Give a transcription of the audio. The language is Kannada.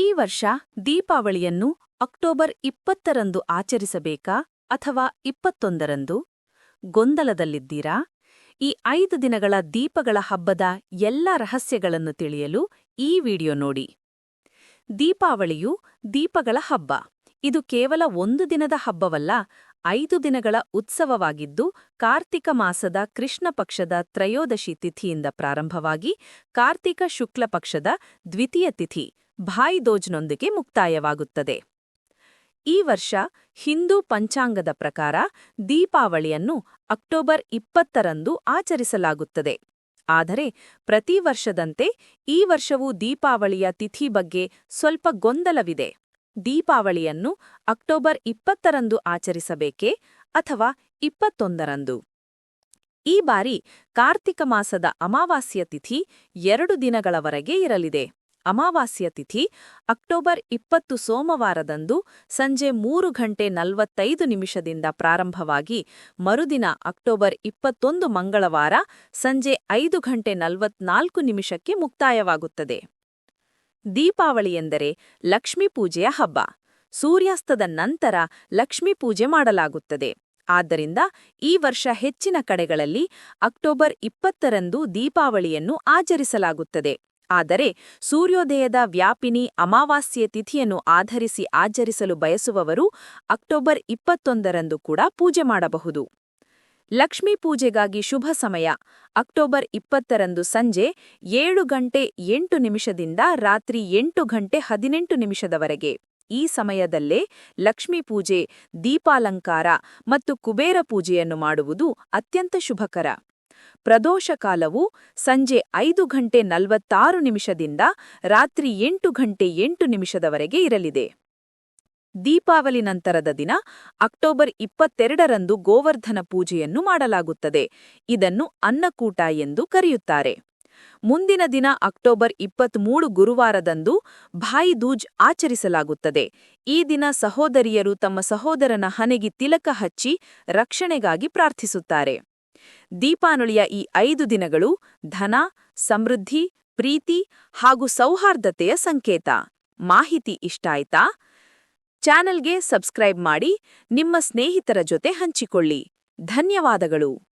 ಈ ವರ್ಷ ದೀಪಾವಳಿಯನ್ನು ಅಕ್ಟೋಬರ್ ಇಪ್ಪತ್ತರಂದು ಆಚರಿಸಬೇಕಾ ಅಥವಾ ಇಪ್ಪತ್ತೊಂದರಂದು? ಗೊಂದಲದಲ್ಲಿದ್ದೀರಾ? ಈ ಐದು ದಿನಗಳ ದೀಪಗಳ ಹಬ್ಬದ ಎಲ್ಲ ರಹಸ್ಯಗಳನ್ನು ತಿಳಿಯಲು ಈ ವಿಡಿಯೋ ನೋಡಿ. ದೀಪಾವಳಿಯು ದೀಪಗಳ ಹಬ್ಬ. ಇದು ಕೇವಲ ಒಂದು ದಿನದ ಹಬ್ಬವಲ್ಲ, ಐದು ದಿನಗಳ ಉತ್ಸವವಾಗಿದ್ದು, ಕಾರ್ತಿಕ ಮಾಸದ ಕೃಷ್ಣ ಪಕ್ಷದ ತ್ರಯೋದಶಿ ತಿಥಿಯಿಂದ ಪ್ರಾರಂಭವಾಗಿ ಕಾರ್ತಿಕ ಶುಕ್ಲ ಪಕ್ಷದ ದ್ವಿತೀಯ ತಿಥಿ ಭಾಯಿದೋಜ್ನೊಂದಿಗೆ ಮುಕ್ತಾಯವಾಗುತ್ತದೆ. ಈ ವರ್ಷ ಹಿಂದೂ ಪಂಚಾಂಗದ ಪ್ರಕಾರ ದೀಪಾವಳಿಯನ್ನು ಅಕ್ಟೋಬರ್ ಇಪ್ಪತ್ತರಂದು ಆಚರಿಸಲಾಗುತ್ತದೆ. ಆದರೆ ಪ್ರತಿ ವರ್ಷದಂತೆ ಈ ವರ್ಷವೂ ದೀಪಾವಳಿಯ ತಿಥಿ ಬಗ್ಗೆ ಸ್ವಲ್ಪ ಗೊಂದಲವಿದೆ. ದೀಪಾವಳಿಯನ್ನು ಅಕ್ಟೋಬರ್ ಇಪ್ಪತ್ತರಂದು ಆಚರಿಸಬೇಕೆ ಅಥವಾ ಇಪ್ಪತ್ತೊಂದರಂದು? ಈ ಬಾರಿ ಕಾರ್ತಿಕ ಮಾಸದ ಅಮಾವಾಸ್ಯ ತಿಥಿ ಎರಡು ದಿನಗಳವರೆಗೆ ಇರಲಿದೆ. ಅಮಾವಾಸ್ಯ ತಿಥಿ ಅಕ್ಟೋಬರ್ ಇಪ್ಪತ್ತು ಸೋಮವಾರದಂದು ಸಂಜೆ ಮೂರು ಗಂಟೆ ನಲವತ್ತೈದು ನಿಮಿಷದಿಂದ ಪ್ರಾರಂಭವಾಗಿ ಮರುದಿನ ಅಕ್ಟೋಬರ್ ಇಪ್ಪತ್ತೊಂದು ಮಂಗಳವಾರ ಸಂಜೆ ಐದು ಗಂಟೆ ನಲವತ್ನಾಲ್ಕು ನಿಮಿಷಕ್ಕೆ ಮುಕ್ತಾಯವಾಗುತ್ತದೆ. ದೀಪಾವಳಿ ಎಂದರೆ ಲಕ್ಷ್ಮೀ ಪೂಜೆಯ ಹಬ್ಬ. ಸೂರ್ಯಾಸ್ತದ ನಂತರ ಲಕ್ಷ್ಮೀ ಪೂಜೆ ಮಾಡಲಾಗುತ್ತದೆ. ಆದ್ದರಿಂದ ಈ ವರ್ಷ ಹೆಚ್ಚಿನ ಕಡೆಗಳಲ್ಲಿ ಅಕ್ಟೋಬರ್ ಇಪ್ಪತ್ತರಂದು ದೀಪಾವಳಿಯನ್ನು ಆಚರಿಸಲಾಗುತ್ತದೆ. ಆದರೆ ಸೂರ್ಯೋದಯದ ವ್ಯಾಪಿನಿ ಅಮಾವಾಸ್ಯೆ ತಿಥಿಯನ್ನು ಆಧರಿಸಿ ಆಚರಿಸಲು ಬಯಸುವವರು ಅಕ್ಟೋಬರ್ ಇಪ್ಪತ್ತೊಂದರಂದು ಕೂಡ ಪೂಜೆ ಮಾಡಬಹುದು. ಲಕ್ಷ್ಮೀ ಪೂಜೆಗಾಗಿ ಶುಭ ಸಮಯ, ಅಕ್ಟೋಬರ್ ಇಪ್ಪತ್ತರಂದು ಸಂಜೆ ಏಳು ಗಂಟೆ ಎಂಟು ನಿಮಿಷದಿಂದ ರಾತ್ರಿ ಎಂಟು ಗಂಟೆ ಹದಿನೆಂಟು ನಿಮಿಷದವರೆಗೆ. ಈ ಸಮಯದಲ್ಲೇ ಲಕ್ಷ್ಮೀ ಪೂಜೆ, ದೀಪಾಲಂಕಾರ ಮತ್ತು ಕುಬೇರ ಪೂಜೆಯನ್ನು ಮಾಡುವುದು ಅತ್ಯಂತ ಶುಭಕರ. ಪ್ರದೋಷ ಕಾಲವು ಸಂಜೆ ಐದು ಗಂಟೆ ನಲವತ್ತಾರು ನಿಮಿಷದಿಂದ ರಾತ್ರಿ ಎಂಟು ಗಂಟೆ ಎಂಟು ನಿಮಿಷದವರೆಗೆ ಇರಲಿದೆ. ದೀಪಾವಳಿ ನಂತರದ ದಿನ ಅಕ್ಟೋಬರ್ ಇಪ್ಪತ್ತೆರಡರಂದು ಗೋವರ್ಧನ ಪೂಜೆಯನ್ನು ಮಾಡಲಾಗುತ್ತದೆ. ಇದನ್ನು ಅನ್ನಕೂಟ ಎಂದು ಕರೆಯುತ್ತಾರೆ. ಮುಂದಿನ ದಿನ ಅಕ್ಟೋಬರ್ ಇಪ್ಪತ್ಮೂರು ಗುರುವಾರದಂದು ಭಾಯಿ ದೂಜ್ ಆಚರಿಸಲಾಗುತ್ತದೆ. ಈ ದಿನ ಸಹೋದರಿಯರು ತಮ್ಮ ಸಹೋದರನ ಹನೆಗೆ ತಿಲಕ ಹಚ್ಚಿ ರಕ್ಷಣೆಗಾಗಿ ಪ್ರಾರ್ಥಿಸುತ್ತಾರೆ. ದೀಪಾವಳಿಯ ಈ ಐದು ದಿನಗಳು ಧನ, ಸಮೃದ್ಧಿ, ಪ್ರೀತಿ ಹಾಗೂ ಸೌಹಾರ್ದತೆಯ ಸಂಕೇತ. ಮಾಹಿತಿ ಇಷ್ಟಾಯ್ತಾ ಚಾನೆಲ್ಗೆ ಸಬ್ಸ್ಕ್ರೈಬ್ ಮಾಡಿ ನಿಮ್ಮ ಸ್ನೇಹಿತರ ಜೊತೆ ಹಂಚಿಕೊಳ್ಳಿ. ಧನ್ಯವಾದಗಳು.